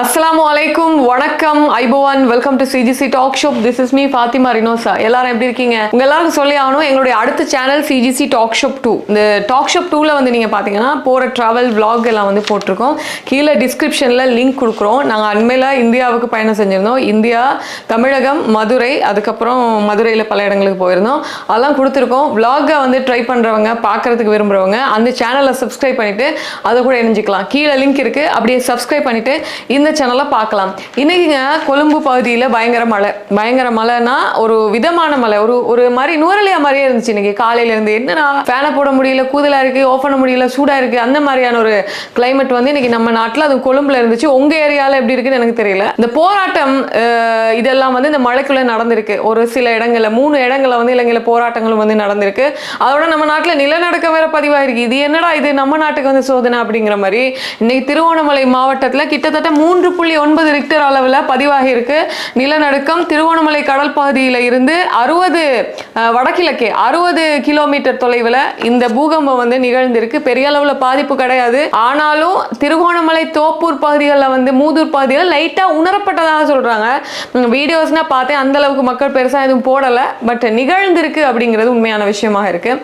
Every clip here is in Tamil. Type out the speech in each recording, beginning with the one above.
அஸ்ஸலாமு அலைக்கும் வணக்கம். Hi everyone welcome to CGC talk shop this is me Fathima Rinosa எல்லாரும் எப்படி இருக்கீங்க? உங்க எல்லாருக்கும் சொல்லி ஆகணும் எங்களுடைய அடுத்த channel CGC talk shop two இந்த டாக் ஷோப் டூவில் வந்து நீங்கள் பார்த்தீங்கன்னா போகிற ட்ராவல் விளாக் எல்லாம் வந்து போட்டிருக்கோம். கீழே டிஸ்கிரிப்ஷனில் லிங்க் கொடுக்குறோம். நாங்கள் அண்மையில் இந்தியாவுக்கு பயணம் செஞ்சிருந்தோம். இந்தியா தமிழகம் மதுரை அதுக்கப்புறம் மதுரையில் பல இடங்களுக்கு போயிருந்தோம். அதெல்லாம் கொடுத்துருக்கோம். விளாகை வந்து ட்ரை பண்ணுறவங்க பார்க்குறதுக்கு விரும்புகிறவங்க அந்த சேனலை சப்ஸ்கிரைப் பண்ணிவிட்டு அதை கூட இணைஞ்சிக்கலாம். கீழே லிங்க் இருக்குது அப்படியே சப்ஸ்கிரைப் பண்ணிவிட்டு இந்த சேனலை பார்க்கலாம். இன்னைக்குங்க கொழும்பு பகுதியில் பயங்கர மழை. பயங்கர மழைனா ஒரு விதமான மழை. ஒரு ஒரு மாதிரி நூறலையா மாதிரியே இருந்துச்சு இன்னைக்கு. காலையிலேருந்து என்னன்னா ஃபேனை போட முடியல கூதலாக இருக்குது ஆஃப் பண்ண முடியல சூடாக இருக்குது அந்த மாதிரியான ஒரு கிளைமேட் வந்து இன்னைக்கு நம்ம நாட்டில் அது கொழும்புல இருந்துச்சு. உங்கள் ஏரியாவில் எப்படி இருக்குன்னு எனக்கு தெரியல. இந்த போராட்டம் இதெல்லாம் வந்து இந்த மழைக்குள்ள நடந்திருக்கு. ஒரு சில இடங்களில் மூணு இடங்களில் வந்து இலங்கையில போராட்டங்களும் வந்து நடந்திருக்கு. அதோட நம்ம நாட்டில் நிலநடுக்கம் வேற பதிவாயிருக்கு. இது என்னடா இது? நம்ம நாட்டுக்கு வந்து சோதனை அப்படிங்கிற மாதிரி. இன்னைக்கு திருவோணமலை மாவட்டத்தில் கிட்டத்தட்ட மூணு மூன்று புள்ளி ஒன்பது ரிக்டர் அளவில் பதிவாகியிருக்கு நிலநடுக்கம் திருவோணமலை கடல் பகுதியில் இருந்து அறுபது வடகிழக்கே அறுபது கிலோமீட்டர் தொலைவில் இந்த பூகம்பம் வந்து நிகழ்ந்திருக்கு. பெரிய அளவில் பாதிப்பு கிடையாது. ஆனாலும் திருகோணமலை தோப்பூர் பகுதிகளில் வந்து மூதூர் பகுதியில் லைட்டாக உணரப்பட்டதாக சொல்கிறாங்க வீடியோஸ்னால் பார்த்தேன். அந்த அளவுக்கு மக்கள் பெருசாக எதுவும் போடலை. பட் நிகழ்ந்திருக்கு அப்படிங்கிறது உண்மையான விஷயமாக இருக்கு.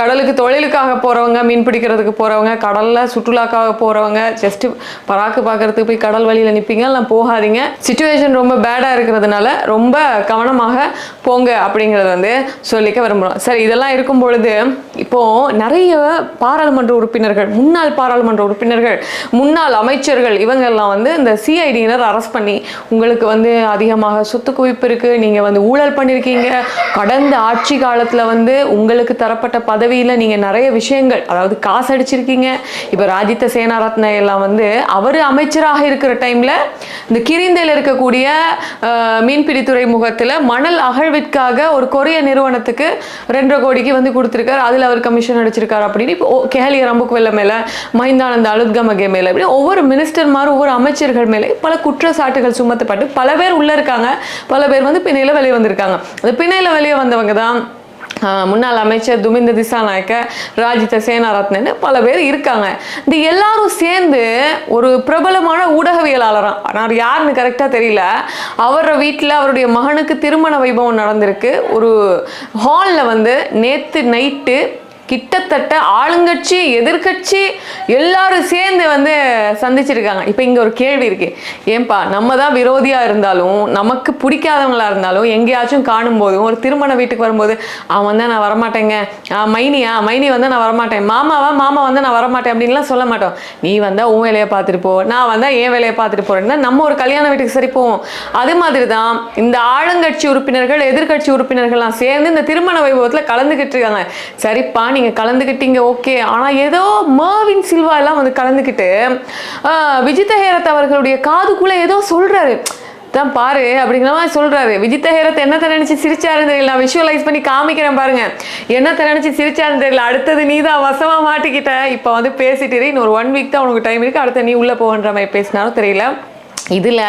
கடலுக்கு தொழிலுக்காக போகிறவங்க மீன் பிடிக்கிறதுக்கு போகிறவங்க கடலில் சுற்றுலாக்காக போகிறவங்க ஜஸ்ட் பராக்கு பார்க்கறதுக்கு போய் கடல் வழி வழியில் நிற்பீங்க இல்லை போகாதீங்க. சுச்சுவேஷன் ரொம்ப பேடாக இருக்கிறதுனால ரொம்ப கவனமாக போங்க அப்படிங்கிறது வந்து சொல்லிக்க விரும்புகிறோம் சரி இதெல்லாம் இருக்கும் பொழுது இப்போ நிறைய பாராளுமன்ற உறுப்பினர்கள் முன்னாள் பாராளுமன்ற உறுப்பினர்கள் முன்னாள் அமைச்சர்கள் இவங்கெல்லாம் வந்து இந்த சிஐடியினர் அரெஸ்ட் பண்ணி உங்களுக்கு வந்து அதிகமாக சொத்து குவிப்பு இருக்கு நீங்க வந்து ஊழல் பண்ணியிருக்கீங்க கடந்த ஆட்சி காலத்துல வந்து உங்களுக்கு தரப்பட்ட பதவியில நீங்க நிறைய விஷயங்கள் அதாவது காசு அடிச்சிருக்கீங்க. இப்போ ராஜித்த சேனாரத்ன எல்லாம் வந்து அவர் அமைச்சராக இருக்கிற டைமில் இந்த கிரிந்தையில் இருக்கக்கூடிய அஹ், மீன்பிடி துறைமுகத்துல மணல் அகழ்விற்காக ஒரு கொரிய நிறுவனத்துக்கு ரெண்டரை கோடிக்கு வந்து கொடுத்துருக்காரு. அதில் அவர் கமிஷன் அடிச்சிருக்காரு அப்படின்னு. இப்போ கேலிய ரம்புக்குவெல்ல மேலே மஹிந்தானந்த அலுத்கமகே மேலே அப்படின்னு ஒவ்வொரு மினிஸ்டர்மாரும் ஒவ்வொரு அமைச்சர்கள் மேலே பல குற்றச்சாட்டுகள் சுமத்தப்பட்டு பல பேர் உள்ள இருக்காங்க. பல பேர் வந்து பிணையில் வெளியே வந்திருக்காங்க. அந்த பிணையில் வெளியே வந்தவங்க தான் முன்னாள் அமைச்சர் துமிந்த திசாநாயக்க ராஜித சேனாரத்னன்னு பல பேர் இருக்காங்க. இந்த எல்லாரும் சேர்ந்து ஒரு பிரபலமான ஊடகவியலாளராம் ஆனால் யாருன்னு கரெக்டாக தெரியல. அவரோட வீட்டில் அவருடைய மகனுக்கு திருமண வைபவம் நடந்திருக்கு. ஒரு ஹாலில் வந்து நேற்று நைட்டு கிட்டத்தட்ட ஆளுங்கட்சி எதிர்க்கட்சி எல்லாரும் சேர்ந்து வந்து சந்திச்சிருக்காங்க. இப்போ இங்கே ஒரு கேள்வி இருக்கு. ஏன்பா நம்ம தான் விரோதியாக இருந்தாலும் நமக்கு பிடிக்காதவங்களா இருந்தாலும் எங்கேயாச்சும் காணும் போதும் ஒரு திருமண வீட்டுக்கு வரும்போது அவன் வந்தால் நான் வரமாட்டேங்க. மைனியா மைனி வந்தால் நான் வரமாட்டேன். மாமாவா மாமா வந்து நான் வரமாட்டேன். அப்படின்லாம் சொல்ல மாட்டோம். நீ வந்தால் உன் வேலையை பார்த்துட்டு போ. நான் வந்தால் என் வேலையை பார்த்துட்டு போறேன்னா நம்ம ஒரு கல்யாண வீட்டுக்கு சரி போவோம். அது மாதிரி தான் இந்த ஆளுங்கட்சி உறுப்பினர்கள் எதிர்க்கட்சி உறுப்பினர்கள்லாம் சேர்ந்து இந்த திருமண வைபவத்தில் கலந்துக்கிட்டு இருக்காங்க. சரிப்பா நீங்க கலந்துக்கிட்டீங்க ஓகே. ஆனால் ஏதோ மர்வின் சில்வா எல்லாம் வந்து கலந்துக்கிட்டு விஜித ஹேரத் அவர்களுடைய காதுக்குள்ளே ஏதோ சொல்கிறாரு தான் பாரு அப்படிங்கிற மாதிரி சொல்றாரு. விஜித்த ஹேரத் என்னத்தை நினைச்சு சிரிச்சாருன்னு தெரியல. நான் விஷுவலைஸ் பண்ணி காமிக்கிறேன் பாருங்க. என்னத்தை நினைச்சு சிரிச்சாருன்னு தெரியல. அடுத்தது நீ தான் வசமா மாட்டிக்கிட்ட. இப்போ வந்து பேசிட்டு இன்னொரு ஒரு ஒன் வீக் தான் உனக்கு டைம் இருக்கு. அடுத்த நீ உள்ள போகன்ற மாதிரி பேசினாலும் தெரியல. இதில்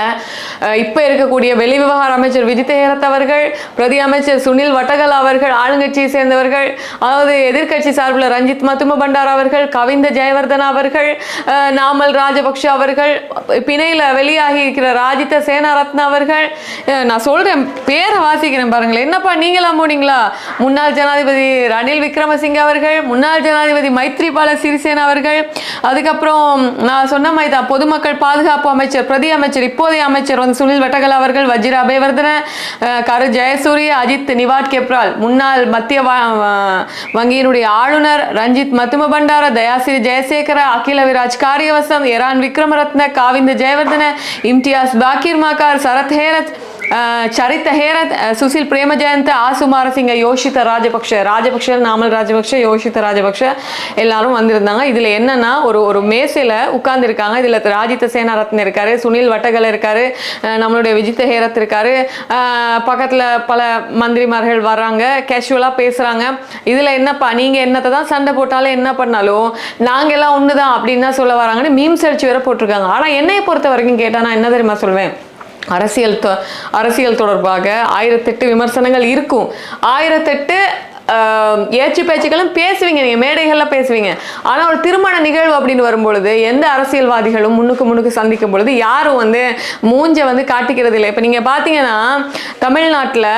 இப்போ இருக்கக்கூடிய வெளி விவகார அமைச்சர் விஜித் ஹேரத் அவர்கள் பிரதி அமைச்சர் சுனில் வட்டகல் அவர்கள் ஆளுங்கட்சியை சேர்ந்தவர்கள் அதாவது எதிர்க்கட்சி சார்பில் ரஞ்சித் மத்தும பண்டார் அவர்கள் கவிந்த ஜெயவர்தன் அவர்கள் நாமல் ராஜபக்ஷ அவர்கள் பிணையில் வெளியாகி இருக்கிற ராஜித சேனாரத்ன அவர்கள் நான் சொல்கிறேன் பேரை வாசிக்கிறேன் பாருங்களேன். என்னப்பா நீங்களாம் போனீங்களா முன்னாள் ஜனாதிபதி ரணில் விக்ரமசிங்க அவர்கள் முன்னாள் ஜனாதிபதி மைத்ரிபால சிறிசேனா அவர்கள் அதுக்கப்புறம் நான் சொன்ன மாதிரி தான் பொதுமக்கள் பாதுகாப்பு அமைச்சர் பிரதி அமைச்சர் இப்போதைய அமைச்சர் வந்து சுனில் வட்டகல் அவர்கள் வஜிர அபயவர்தன கரு ஜெயசூரிய அஜித் நிவாட் கெப்ரால். முன்னாள் மத்திய வங்கியினுடைய ஆளுநர் ரஞ்சித் மத்தும பண்டார தயாசிரி ஜெயசேகர அகில விராஜ் காரியவசம் எரான் விக்ரமரத்ன காவிந்த ஜெயவர்தன இம்தியாஸ் பாக்கிர் மாக்கார் சரத் ஹேரத் சரித்த ஹேரத் அஹ், சுசில் பிரேமஜயந்த ஆசுமாரசிங்க யோஷித ராஜபக்ஷ ராஜபக்ஷ நாமல் ராஜபக்ஷ யோஷித ராஜபக்ஷ எல்லாரும் வந்திருந்தாங்க. இதுல என்னன்னா ஒரு ஒரு மேசையில உட்கார்ந்துருக்காங்க. இதுல ராஜித சேனாரத்ன இருக்காரு சுனில் வட்டகல் இருக்காரு நம்மளுடைய விஜித்த ஹேரத் இருக்காரு. பக்கத்தில் பக்கத்துல பல மந்திரிமார்கள் வர்றாங்க கேஷுவலா பேசுறாங்க. இதுல என்னப்பா நீங்க என்னத்தை தான் சண்டை போட்டாலும் என்ன பண்ணாலும் நாங்க எல்லாம் ஒண்ணுதான் அப்படின்னு தான் சொல்ல வராங்கன்னு மீம்ஸ் அடிச்சு வேற போட்டிருக்காங்க. ஆனா என்னைய பொறுத்த வரைக்கும் கேட்டா நான் என்ன தெரியுமா சொல்வேன்? அரசியல் தொ- அரசியல் தொடர்பாக ஆயிரத்தெட்டு விமர்சனங்கள் இருக்கும். ஆயிரத்தெட்டு ஏச்சு பேச்சுக்களும் பேசுவீங்க நீங்கள் மேடைகள்ல பேசுவீங்க. ஆனால் ஒரு திருமண நிகழ்வு அப்படின்னு வரும்பொழுது எந்த அரசியல்வாதிகளும் முன்னுக்கு முன்னுக்கு சந்திக்கும் பொழுது யாரும் வந்து மூஞ்ச வந்து காட்டிக்கிறது இல்லை இப்போ நீங்கள் பார்த்தீங்கன்னா தமிழ்நாட்டில்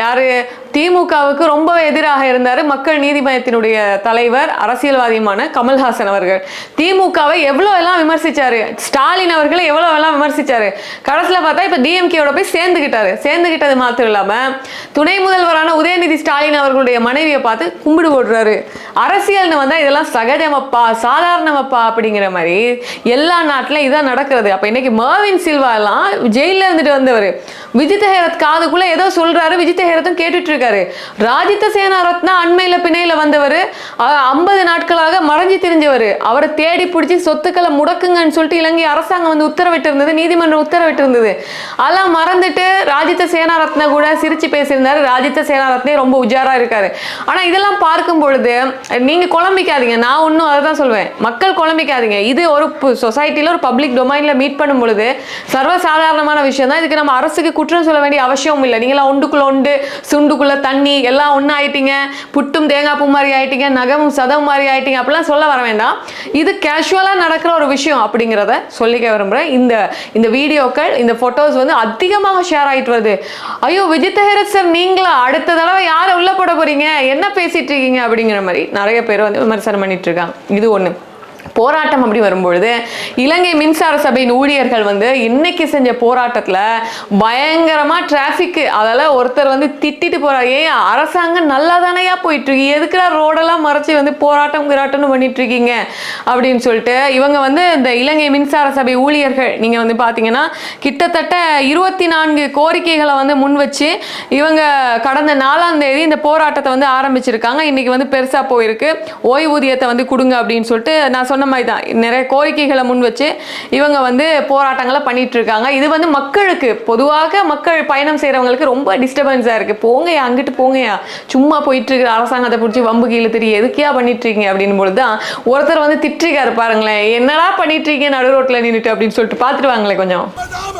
யாரு? திமுகவுக்கு ரொம்ப எதிராக இருந்தார் மக்கள் நீதி மையத்தினுடைய தலைவர் அரசியல்வாதியுமான கமல்ஹாசன் அவர்கள். திமுகவை எவ்வளோ எல்லாம் விமர்சித்தார் ஸ்டாலின் அவர்களை எவ்வளோ எல்லாம் விமர்சித்தார் கடைசியில் பார்த்தா இப்போ டிஎம்கேயோட போய் சேர்ந்துக்கிட்டாரு சேர்ந்துக்கிட்டது மாத்திரம் இல்லாமல் துணை முதல்வரான உதயநிதி ஸ்டாலின் அவர்களுடைய மனைவியை பார்த்து கும்பிடு போடுறாரு. அரசியல்னு வந்தால் இதெல்லாம் சகஜமப்பா சாதாரணமப்பா அப்படிங்கிற மாதிரி எல்லா நாட்டிலும் இதான் நடக்கிறது. அப்போ இன்னைக்கு மர்வின் சில்வா எல்லாம் ஜெயிலில் இருந்துட்டு வந்தவர். விஜித் ஹேரத் காதுக்குள்ளே ஏதோ சொல்றாரு விஜித ஹேரத்தும் கேட்டுட்டு இருக்காரு ராஜித சேனா ரத்னா அண்மையில பிணையில வந்தவர். ஐம்பது நாட்களாக மறைஞ்சு திரிஞ்சவர். அவரை தேடி பிடிச்சி சொத்துக்களை முடக்குங்கன்னு சொல்லிட்டு இலங்கை அரசாங்கம் வந்து உத்தரவிட்டு இருந்தது நீதிமன்றம் உத்தரவிட்டு இருந்தது அதெல்லாம் மறந்துட்டு ராஜித சேனாரத்னா கூட சிரிச்சு பேசியிருந்தாரு. ராஜித சேனா ரத்னே ரொம்ப உஜாரா இருக்காரு. ஆனா இதெல்லாம் பார்க்கும் பொழுது நீங்க குழம்பிக்காதீங்க. நான் ஒன்றும் அதை தான் சொல்வேன். மக்கள் குழம்பிக்காதீங்க. இது ஒரு சொசைட்டியில ஒரு பப்ளிக் டொமைன்ல மீட் பண்ணும் பொழுது சர்வசாதாரணமான விஷயம் தான் இதுக்கு நம்ம அரசுக்கு குற்றம் சொல்ல வேண்டிய அவசியம் இல்லை. நீங்களாம் ஒண்டுக்குள்ள ஒண்டு சுண்டுக்குள்ள தண்ணி எல்லாம் ஒண்ணு ஆயிட்டீங்க புட்டும் தேங்காய் பூ மாதிரி ஆயிட்டீங்க நகமும் சதம் மாதிரி ஆயிட்டீங்க. அப்படிலாம் சொல்ல வர வேண்டாம். இது கேஷுவலாக நடக்கிற ஒரு விஷயம் அப்படிங்கிறத சொல்லிக்க விரும்புகிறேன் இந்த இந்த வீடியோக்கள் இந்த ஃபோட்டோஸ் வந்து அதிகமாக ஷேர் ஆயிட்டு வருது. ஐயோ விஜித் ஹெரத் சார் நீங்களா? அடுத்த தடவை யாரை உள்ள போட போறீங்க? என்ன பேசிட்டு இருக்கீங்க? அப்படிங்கிற மாதிரி நிறைய பேர் வந்து விமர்சனம் பண்ணிட்டு இருக்காங்க. இது ஒன்று போராட்டம் அப்படி வரும்பொழுது இலங்கை மின்சார சபையின் ஊழியர்கள் வந்து இன்னைக்கு செஞ்ச போராட்டத்தில் பயங்கரமாக டிராஃபிக்கு அதெல்லாம் ஒருத்தர் வந்து திட்டிட்டு போகிறார் ஏன் அரசாங்கம் நல்லா தானையா போயிட்டு இருக்கு எதுக்குடா ரோடெல்லாம் மறைச்சி வந்து போராட்டம் கிராட்டம்னு பண்ணிட்டு இருக்கீங்க அப்படின்னு சொல்லிட்டு இவங்க வந்து இந்த இலங்கை மின்சார சபை ஊழியர்கள் நீங்கள் வந்து பார்த்தீங்கன்னா கிட்டத்தட்ட இருபத்தி நான்கு கோரிக்கைகளை வந்து முன் வச்சு இவங்க கடந்த நாலாம் தேதி இந்த போராட்டத்தை வந்து ஆரம்பிச்சிருக்காங்க. இன்னைக்கு வந்து பெருசாக போயிருக்கு. ஓய்வூதியத்தை வந்து கொடுங்க அப்படின்னு சொல்லிட்டு நான் சொன்ன மாதிரி தான் நிறைய கோரிக்கைகளை முன் வச்சு இவங்க வந்து போராட்டங்களை பண்ணிட்டு இருக்காங்க இது வந்து மக்களுக்கு பொதுவாக மக்கள் பயணம் செய்றவங்களுக்கு ரொம்ப டிஸ்டர்பன்ஸா இருக்கு போங்கயா அங்கிட்டு போங்கயா சும்மா போயிட்டு இருக்கிற அரசாங்கத்தை பிடிச்சி வம்பு கீழே தெரிய எதுக்கியா பண்ணிட்டு இருக்கீங்க அப்படின்னு பொழுது தான் ஒருத்தர் வந்து திட்டிருக்காரு பாருங்களேன் என்னடா பண்ணிட்டு இருக்கீங்க நடு ரோட்ல நின்னுட்டு அப்படின்னு சொல்லிட்டு பார்த்துட்டு வாங்களேன் கொஞ்சம் බදාම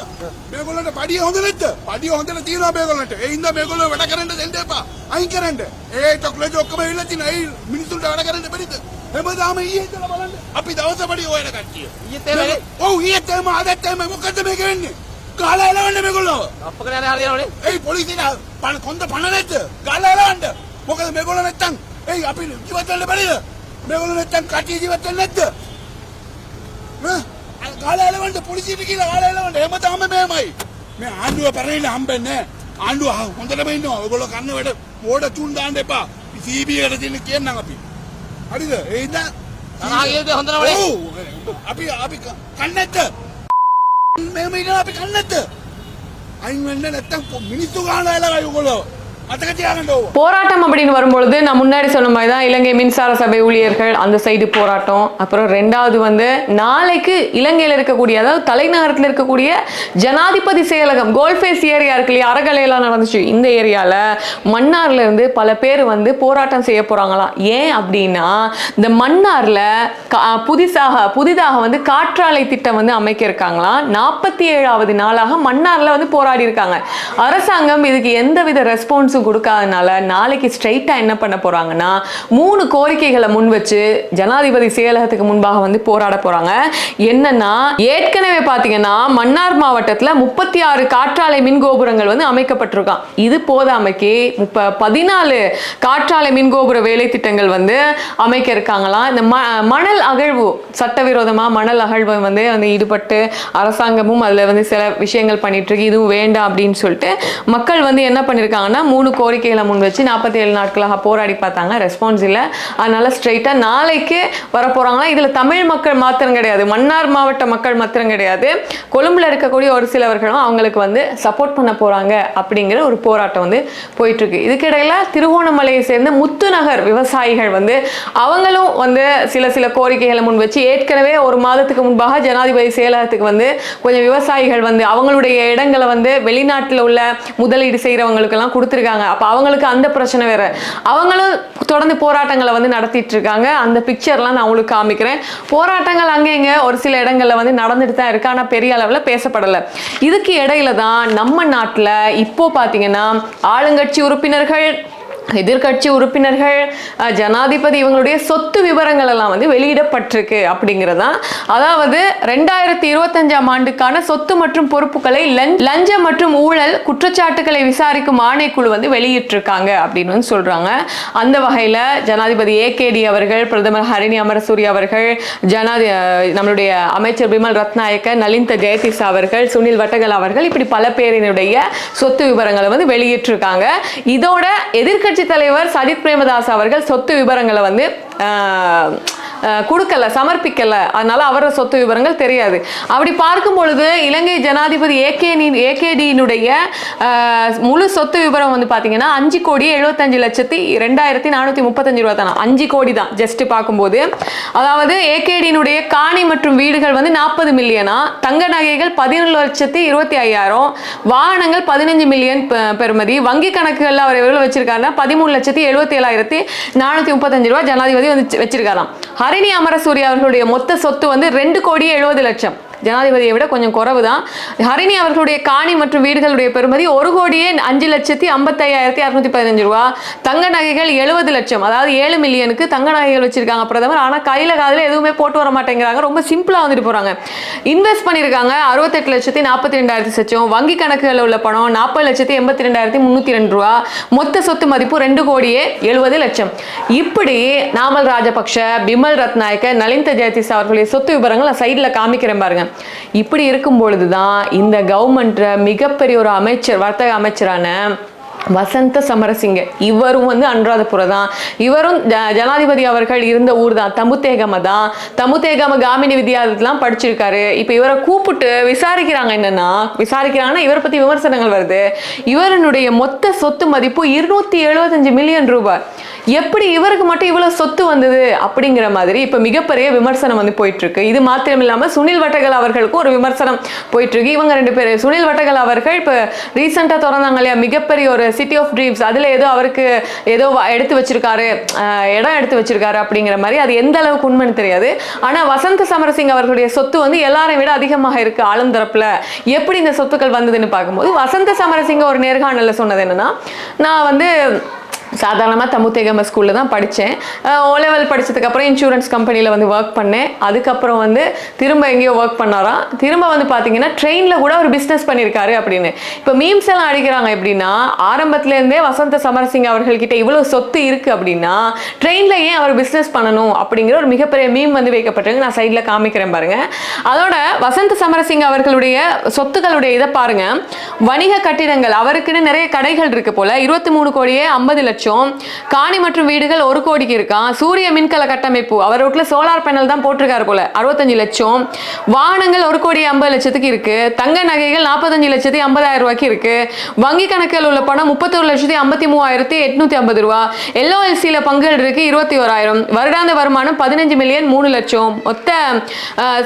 මේගොල්ලන්ට පඩිය හොඳ නැද්ද? පඩිය හොඳට තියෙනවා මේගොල්ලන්ට. ඒ හින්දා මේගොල්ලෝ වැඩ කරන්න දෙන්න එපා. අයින් කරන්න. ඒ ටොක්ලේට් ඔක්කොම ඉවිල්ලා තියෙනවා. ඒ මිනිස්සුන්ට වැඩ කරන්න බැරිද? හැමදාම ඊයේ ඉඳලා බලන්න. අපි දවස පඩිය හොයන කට්ටිය. ඊයේත් එහෙමනේ. ඔව් ඊයේත් එහෙම අදත් එහෙම මොකද්ද මේක වෙන්නේ? ගාලා එලවන්න මේගොල්ලෝ. අප්ප කරන්නේ හරියනවනේ. ඒ පොලිසියට පණ කොන්ද පණ නැද්ද? ගාලා එලවන්න. මොකද මේගොල්ලෝ නැත්තම් ඒ අපි ජීවත් වෙන්න බැරිද? මේගොල්ලෝ නැත්තම් කට්ටිය ජීවත් වෙන්නේ නැද්ද? ඈ? ගාලා එලවන්න පොලිසියට කියලා ගාලා එලවන්න. හැමදාම මෙහෙමයි. මේ ආණ්ඩුව පැරෙන්න හම්බෙන්නේ නැහැ. ආණ්ඩුව හොඳටම ඉන්නවා. ඔයගොල්ලෝ කන්න වැඩ මෝඩ චුන් දාන්න එපා. එකට තියෙන කියන්නම් අපි. හරිද ඒද අපි අපි කන්නත්ත මෙම අපි කන්නත්ත අයින් වෙන්න නැත්තම් මිනිස්සු ගාන ඇලලා යුගොලෝ போராட்டம் அப்படின்னு வரும்பொழுது நான் முன்னாடி சொன்ன மாதிரி தான் இலங்கை மின்சார சபை ஊழியர்கள் அந்த சைடு போராட்டம். அப்புறம் ரெண்டாவது வந்து நாளைக்கு இலங்கையில் இருக்கக்கூடிய அதாவது தலைநகரத்தில் இருக்கக்கூடிய ஜனாதிபதி செயலகம் கோல்ஃபேஸ் ஏரியா இருக்கு இல்லையா? அறகலையெல்லாம் நடந்துச்சு. இந்த ஏரியாவில் மன்னார்ல இருந்து பல பேர் வந்து போராட்டம் செய்ய போகிறாங்களாம் ஏன் அப்படின்னா இந்த மன்னாரில் புதிதாக புதிதாக வந்து காற்றாலை திட்டம் வந்து அமைக்க இருக்காங்களாம். நாற்பத்தி ஏழாவது நாளாக மன்னாரில் வந்து போராடி இருக்காங்க. அரசாங்கம் இதுக்கு எந்த வித ரெஸ்பான்ஸ் ரெஸ்பான்ஸும் கொடுக்காதனால நாளைக்கு ஸ்ட்ரைட்டாக என்ன பண்ண போறாங்கன்னா மூணு கோரிக்கைகளை முன் வச்சு ஜனாதிபதி செயலகத்துக்கு முன்பாக வந்து போராட போறாங்க. என்னன்னா ஏற்கனவே பார்த்தீங்கன்னா மன்னார் மாவட்டத்துல முப்பத்தி ஆறு காற்றாலை மின் கோபுரங்கள் வந்து அமைக்கப்பட்டிருக்கான் இது போதாமைக்கு முப்ப பதினாலு காற்றாலை மின் கோபுர வேலை திட்டங்கள் வந்து அமைக்க இருக்காங்களாம் இந்த ம மணல் அகழ்வு சட்டவிரோதமா மணல் அகழ்வு வந்து வந்து ஈடுபட்டு அரசாங்கமும் அதுல வந்து சில விஷயங்கள் பண்ணிட்டு இருக்கு. இதுவும் வேண்டாம் அப்படின்னு சொல்லிட்டு மக்கள் வந்து என்ன பண்ணிருக்காங்கன்னா மூணு கோரிக்கைகளை முன் வச்சு நாற்பத்தி ஏழு நாட்களாக போராடி பார்த்தாங்க. ரெஸ்பான்ஸ் இல்லை. அதனால ஸ்ட்ரெயிட்டாக நாளைக்கு வர இதில் தமிழ் மக்கள் மாத்திரம் கிடையாது. மன்னார் மாவட்ட மக்கள் மாத்திரம் கிடையாது. கொழும்புல இருக்கக்கூடிய ஒரு சிலவர்களும் அவங்களுக்கு வந்து சப்போர்ட் பண்ண போறாங்க அப்படிங்கிற ஒரு போராட்டம் வந்து போயிட்டுருக்கு. இதுக்கிடையில் திருகோணமலையை சேர்ந்த முத்துநகர் விவசாயிகள் வந்து அவங்களும் வந்து சில சில கோரிக்கைகளை முன் வச்சு ஏற்கனவே ஒரு மாதத்துக்கு முன்பாக ஜனாதிபதி செயலகத்துக்கு வந்து கொஞ்சம் விவசாயிகள் வந்து அவங்களுடைய இடங்களை வந்து வெளிநாட்டில் உள்ள முதலீடு செய்கிறவங்களுக்கெல்லாம் கொடுத்துருக்காங்க. அப்போ அவங்களுக்கு அந்த பிரச்சனை வேற. அவங்களும் தொடர்ந்து போராட்டங்களை வந்து நடத்திட்டு இருக்காங்க அந்த பிக்சர்லாம் நான் உங்களுக்கு காமிக்கிறேன். போராட்டங்கள் அங்கே இங்கே ஒரு சில இடங்களில் வந்து நடந்துட்டு தான் இருக்கு. ஆனால் பெரிய அளவில் பேசப்படலை. இதுக்கு இடையில தான் நம்ம நாட்டில் இப்போ பார்த்தீங்கன்னா ஆளுங்கட்சி உறுப்பினர்கள் எதிர்க்கட்சி உறுப்பினர்கள் ஜனாதிபதி இவங்களுடைய சொத்து விவரங்கள் எல்லாம் வந்து வெளியிடப்பட்டிருக்கு அப்படிங்கிறதான் அதாவது ரெண்டாயிரத்தி இருபத்தஞ்சாம் ஆண்டுக்கான சொத்து மற்றும் பொறுப்புகளை லஞ்சம் மற்றும் ஊழல் குற்றச்சாட்டுகளை விசாரிக்கும் ஆணைக்குழு வந்து வெளியிட்டிருக்காங்க அப்படின்னு சொல்றாங்க. அந்த வகையில ஜனாதிபதி ஏகேடி அவர்கள் பிரதமர் ஹரிணி அமரசூரி அவர்கள் ஜனாதி நம்மளுடைய அமைச்சர் பிமல் ரத்நாயக்க நலிந்த ஜெயதிஸ் அவர்கள் சுனில் வட்டகல் அவர்கள் இப்படி பல பேரினுடைய சொத்து விவரங்களை வந்து வெளியிட்டிருக்காங்க. இதோட எதிர்கட்சி தலைவர் சஜித் பிரேமதாஸ் அவர்கள் சொத்து விவரங்களை வந்து ஆஹ், கொடுக்கல சமர்ப்பிக்கல. அதனால அவரோட சொத்து விவரங்கள் தெரியாது. அப்படி பார்க்கும் பொழுது இலங்கை ஜனாதிபதி ஏகேனி ஏகேடியினுடைய முழு சொத்து விவரம் வந்து பார்த்தீங்கன்னா அஞ்சு கோடி எழுபத்தஞ்சு லட்சத்தி ரெண்டாயிரத்தி நானூற்றி முப்பத்தஞ்சு ரூபா தானே? அஞ்சு கோடி தான் ஜஸ்ட் பார்க்கும்போது. அதாவது ஏகேடியினுடைய காணி மற்றும் வீடுகள் வந்து நாற்பது மில்லியனா தங்க நகைகள் பதினொரு லட்சத்தி இருபத்தி ஐயாயிரம். வாகனங்கள் பதினஞ்சு மில்லியன் பெருமதி பெறுமதி. வங்கி கணக்குகளில் அவர் எவ்வளோ வச்சிருக்காருன்னா பதிமூணு லட்சத்தி எழுபத்தி ஏழாயிரத்தி நானூற்றி முப்பத்தஞ்சு ரூபா ஜனாதிபதி வந்து வச்சிருக்காராம் வச்சிருக்காராம். ஹரிணி அமரசூரி அவர்களுடைய மொத்த சொத்து வந்து ரெண்டு கோடி எழுபது லட்சம். ஜனாதிபதியை விட கொஞ்சம் குறைவு தான் ஹரிணி அவர்களுடைய காணி மற்றும் வீடுகளுடைய பெறுமதி ஒரு கோடியே அஞ்சு லட்சத்தி ஐம்பத்தையாயிரத்தி அறுநூத்தி பதினஞ்சு ரூபா. தங்க நகைகள் எழுபது லட்சம். அதாவது ஏழு மில்லியனுக்கு தங்க நகைகள் வச்சிருக்காங்க பிரதமர். ஆனால் கையில் காதில் எதுவுமே போட்டு வர மாட்டேங்கிறாங்க. ரொம்ப சிம்பிளாக வந்துட்டு போகிறாங்க இன்வெஸ்ட் பண்ணியிருக்காங்க அறுபத்தெட்டு லட்சத்தி நாற்பத்தி ரெண்டாயிரத்தி லட்சம் வங்கி கணக்குகளில் உள்ள பணம் நாற்பது லட்சத்தி எண்பத்தி ரெண்டாயிரத்தி முந்நூற்றி ரெண்டு ரூபா. மொத்த சொத்து மதிப்பு ரெண்டு கோடியே எழுபது லட்சம். இப்படி நாமல் ராஜபக்ஷ பிமல் ரத்நாயக்க நலிந்த ஜெயதிஸ் அவர்களுடைய சொத்து விவரங்கள் நான் சைடில் காமிக்கிறேன் பாருங்க. இப்படி இருக்கும் பொழுது தான் இந்த கவர்மெண்ட்டில் மிகப்பெரிய ஒரு அமைச்சர் வர்த்தக அமைச்சரான வசந்த சமரசிங்க. இவரும் வந்து அன்றாதபுர தான். இவரும் ஜ- ஜனாதிபதி அவர்கள் இருந்த ஊர் தான். தமுத்தேகம தான். தமுத்தேகம காமினி வித்யாலயத்துலாம் படிச்சிருக்காரு. இப்போ இவரை கூப்பிட்டு விசாரிக்கிறாங்க என்னன்னா விசாரிக்கிறாங்கன்னா இவரை பத்தி விமர்சனங்கள் வருது. இவருடைய மொத்த சொத்து மதிப்பு இருநூத்தி எழுபத்தஞ்சு மில்லியன் ரூபாய். எப்படி இவருக்கு மட்டும் இவ்வளவு சொத்து வந்தது? அப்படிங்கிற மாதிரி இப்ப மிகப்பெரிய விமர்சனம் வந்து போயிட்டு இருக்கு இது மாத்திரம் இல்லாமல் சுனில் வட்டகல் அவர்களுக்கும் ஒரு விமர்சனம் போயிட்டு இருக்கு இவங்க ரெண்டு பேர் சுனில் வட்டகல் அவர்கள் இப்போ ரீசெண்டாக திறந்தாங்க இல்லையா? மிகப்பெரிய ஒரு சிட்டி ஆஃப் ட்ரீம்ஸ் அதில் ஏதோ அவருக்கு ஏதோ எடுத்து வச்சிருக்காரு இடம் எடுத்து வச்சிருக்காரு அப்படிங்கிற மாதிரி. அது எந்த அளவுக்கு உண்மைன்னு தெரியாது. ஆனால் வசந்த சமரசிங் அவர்களுடைய சொத்து வந்து எல்லாரையும் விட அதிகமாக இருக்குது ஆளும் எப்படி இந்த சொத்துக்கள் வந்ததுன்னு பார்க்கும்போது வசந்த சமரசிங்க ஒரு நேர்காணலில் சொன்னது என்னன்னா நான் வந்து சாதாரணமாக தமுத்தேகம ஸ்கூலில் தான் படித்தேன் ஓ லெவல் படித்ததுக்கப்புறம் இன்சூரன்ஸ் கம்பெனியில் வந்து ஒர்க் பண்ணேன். அதுக்கப்புறம் வந்து திரும்ப எங்கேயோ ஒர்க் பண்ணாராம். திரும்ப வந்து பார்த்தீங்கன்னா ட்ரெயினில் கூட ஒரு பிஸ்னஸ் பண்ணியிருக்காரு அப்படின்னு. இப்போ மீம்ஸ் எல்லாம் அடிக்கிறாங்க எப்படின்னா ஆரம்பத்துலேருந்தே வசந்த சமரசிங் அவர்கள்கிட்ட இவ்வளோ சொத்து இருக்குது அப்படின்னா ட்ரெயினில் ஏன் அவர் பிஸ்னஸ் பண்ணணும் அப்படிங்கிற ஒரு மிகப்பெரிய மீம் வந்து வைக்கப்பட்டிருக்கு. நான் சைடில் காமிக்கிறேன் பாருங்கள் அதோட வசந்த சமரசிங் அவர்களுடைய சொத்துக்களுடைய இதை பாருங்க. வணிக கட்டிடங்கள் அவருக்குன்னு நிறைய கடைகள் இருக்குது போல் இருபத்தி மூணு கோடியே ஐம்பது லட்சம் லட்சம் காணி மற்றும் வீடுகள் ஒரு கோடிக்கு இருக்கான் சூரிய மின்கல கட்டமைப்பு. அவர் வீட்டில் சோலார் பேனல் தான் போட்டிருக்காரு போல. அறுபத்தஞ்சு லட்சம். வாகனங்கள் ஒரு கோடி ஐம்பது லட்சத்துக்கு இருக்கு. தங்க நகைகள் நாற்பத்தஞ்சு லட்சத்தி ஐம்பதாயிரம் ரூபாய்க்கு இருக்கு. வங்கி கணக்கில் உள்ள பணம் முப்பத்தொரு லட்சத்தி ஐம்பத்தி மூவாயிரத்தி எட்நூத்தி ஐம்பது ரூபா. எல்ஓஎல்சியில் பங்குகள் இருக்கு இருபத்தி ஓராயிரம். வருடாந்த வருமானம் பதினஞ்சு மில்லியன் மூணு லட்சம். மொத்த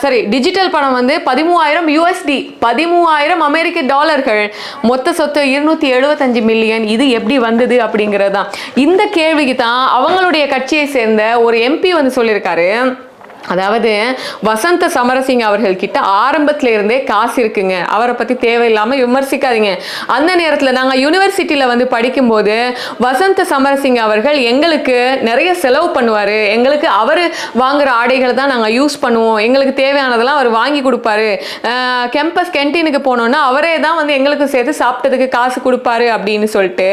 சாரி டிஜிட்டல் பணம் வந்து பதிமூவாயிரம் யூஎஸ்டி பதிமூவாயிரம் அமெரிக்க டாலர்கள். மொத்த சொத்து இருநூத்தி எழுபத்தஞ்சு மில்லியன். இது எப்படி வந்தது அப்படிங்கிறது தான் இந்த கேள்விக்கு தான் அவங்களுடைய கட்சியை சேர்ந்த ஒரு எம்பி வந்து சொல்லியிருக்காரு. அதாவது வசந்த சமரசிங்க அவர்கள் கிட்ட ஆரம்பத்துல இருந்தே காசு இருக்குங்க. அவரை பத்தி தேவையில்லாம விமர்சிக்காதீங்க. அந்த நேரத்துல நாங்க யூனிவர்சிட்டியில வந்து படிக்கும்போது வசந்த சமரசிங்க அவர்கள் எங்களுக்கு நிறைய செலவு பண்ணுவாரு. எங்களுக்கு அவர் வாங்குற ஆடைகளை தான் நாங்க யூஸ் பண்ணுவோம். எங்களுக்கு தேவையானதெல்லாம் அவர் வாங்கி கொடுப்பாரு. கேம்பஸ் கேன்டீனுக்கு போனோம்னா அவரே தான் வந்து எங்களுக்கு சேர்த்து சாப்பிட்டதுக்கு காசு கொடுப்பாரு அப்படின்னு சொல்லிட்டு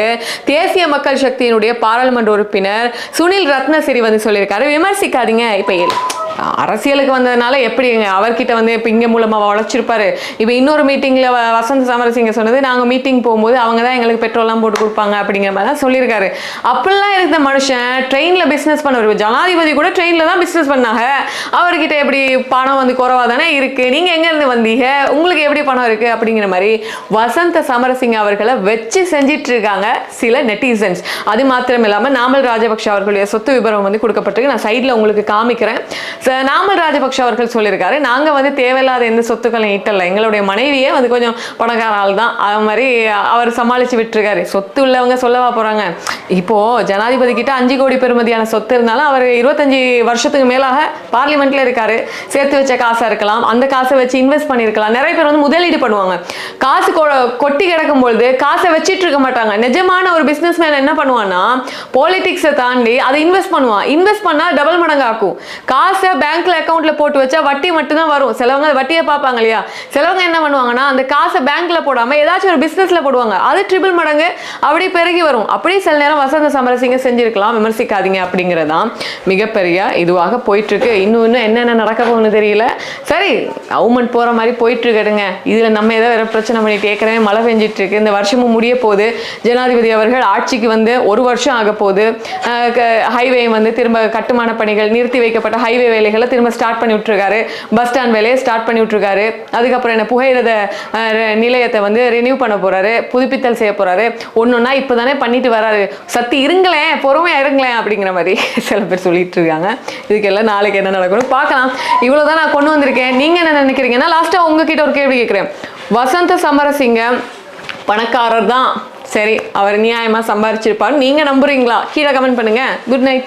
தேசிய மக்கள் சக்தியினுடைய பாராளுமன்ற உறுப்பினர் சுனில் ரத்னசிரி வந்து சொல்லியிருக்காரு. விமர்சிக்காதீங்க. இப்போ அரசியலுக்கு வந்ததுனால எப்படிங்க அவர்கிட்ட வந்து இப்போ இங்கே மூலமாக உழைச்சிருப்பாரு இப்போ இன்னொரு மீட்டிங்கில் வசந்த் சமரசிங்க சொன்னது நாங்கள் மீட்டிங் போகும்போது அவங்க தான் எங்களுக்கு பெட்ரோல்லாம் போட்டு கொடுப்பாங்க அப்படிங்கிற மாதிரி தான் சொல்லியிருக்காரு. அப்படிலாம் இருந்த மனுஷன் ட்ரெயினில் பிஸ்னஸ் பண்ணவர். ஜனாதிபதி கூட ட்ரெயினில் தான் பிஸ்னஸ் பண்ணாங்க. அவர்கிட்ட எப்படி பணம் வந்து குறவாக தானே இருக்குது நீங்கள் எங்கேருந்து வந்தீங்க? உங்களுக்கு எப்படி பணம் இருக்குது அப்படிங்கிற மாதிரி வசந்த சமரசிங்க அவர்களை வச்சு செஞ்சிட்டு இருக்காங்க சில நெட்டிசன்ஸ் அது மாத்திரம் இல்லாமல் நாமல் ராஜபக்ஷ அவர்களுடைய சொத்து விபரம் வந்து கொடுக்கப்பட்டிருக்கு. நான் சைடில் உங்களுக்கு காமிக்கிறேன். நாமல் ராஜபக்ஷ அவர்கள் சொல்லியிருக்காரு நாங்கள் வந்து தேவையில்லாத எந்த சொத்துக்களையும் ஈட்டல. எங்களுடைய மனைவியே வந்து கொஞ்சம் பணக்கார ஆள் தான். அது மாதிரி அவர் சமாளித்து விட்டுருக்காரு. சொத்து உள்ளவங்க சொல்லவா போகிறாங்க இப்போது ஜனாதிபதி கிட்ட அஞ்சு கோடி பெறுமதியான சொத்து இருந்தாலும் அவர் இருபத்தஞ்சு வருஷத்துக்கு மேலாக பார்லிமெண்ட்டில் இருக்காரு. சேர்த்து வச்ச காசாக இருக்கலாம். அந்த காசை வச்சு இன்வெஸ்ட் பண்ணியிருக்கலாம். நிறைய பேர் வந்து முதலீடு பண்ணுவாங்க. காசு கொ- கொட்டி கிடக்கும் பொழுது காசை வச்சிட்டு இருக்க மாட்டாங்க. நிஜமான ஒரு பிஸ்னஸ் மேன் என்ன பண்ணுவான்னா பாலிடிக்ஸை தாண்டி அதை இன்வெஸ்ட் பண்ணுவான். இன்வெஸ்ட் பண்ணால் டபுள் மடங்காக்கும். ஆக்கும் ரூபாய் பேங்க்ல அக்கௌண்ட்ல போட்டு வச்சா வட்டி மட்டும்தான் வரும். சிலவங்க வட்டியை பார்ப்பாங்க இல்லையா? சிலவங்க என்ன பண்ணுவாங்கன்னா அந்த காசை பேங்க்ல போடாம ஏதாச்சும் ஒரு பிசினஸ்ல போடுவாங்க. அது ட்ரிபிள் மடங்கு அப்படி பெருகி வரும். அப்படியே சில நேரம் வசந்த சமரசிங்க செஞ்சிருக்கலாம். விமர்சிக்காதீங்க அப்படிங்கிறதான் மிகப்பெரிய இதுவாக போயிட்டு இருக்கு இன்னும் இன்னும் என்னென்ன நடக்க தெரியல. சரி கவர்மெண்ட் போற மாதிரி போயிட்டு இருக்கடுங்க இதுல நம்ம ஏதோ வேற பிரச்சனை பண்ணிட்டு ஏற்கனவே மழை பெஞ்சிட்டு இருக்கு இந்த வருஷமும் முடிய போகுது. ஜனாதிபதி அவர்கள் ஆட்சிக்கு வந்து ஒரு வருஷம் ஆக போகுது. ஹைவே வந்து திரும்ப கட்டுமான பணிகள் நிறுத்தி வைக்கப்பட்ட ஹைவே வேலைகளை திரும்ப ஸ்டார்ட் பண்ணி விட்டுருக்காரு. பஸ் ஸ்டாண்ட் வேலையை ஸ்டார்ட் பண்ணி விட்டுருக்காரு. அதுக்கப்புறம் என்ன புகையிரத நிலையத்தை வந்து ரினியூ பண்ண போறாரு. புதுப்பித்தல் செய்ய போறாரு. இப்போ இப்பதானே பண்ணிட்டு வராரு. சத்தி இருங்களேன் பொறுமையா இருங்களேன் அப்படிங்கிற மாதிரி சில பேர் சொல்லிட்டு இருக்காங்க. இதுக்கெல்லாம் நாளைக்கு என்ன நடக்கணும் பார்க்கலாம். இவ்வளவுதான் நான் கொண்டு வந்திருக்கேன். நீங்க என்ன நினைக்கிறீங்கன்னா லாஸ்டா உங்ககிட்ட ஒரு கேள்வி கேட்குறேன். வசந்த சமரசிங்க பணக்காரர் தான் சரி அவர் நியாயமா சம்பாரிச்சிருப்பாரு நீங்க நம்புறீங்களா? கீழே கமெண்ட் பண்ணுங்கள் குட் நைட்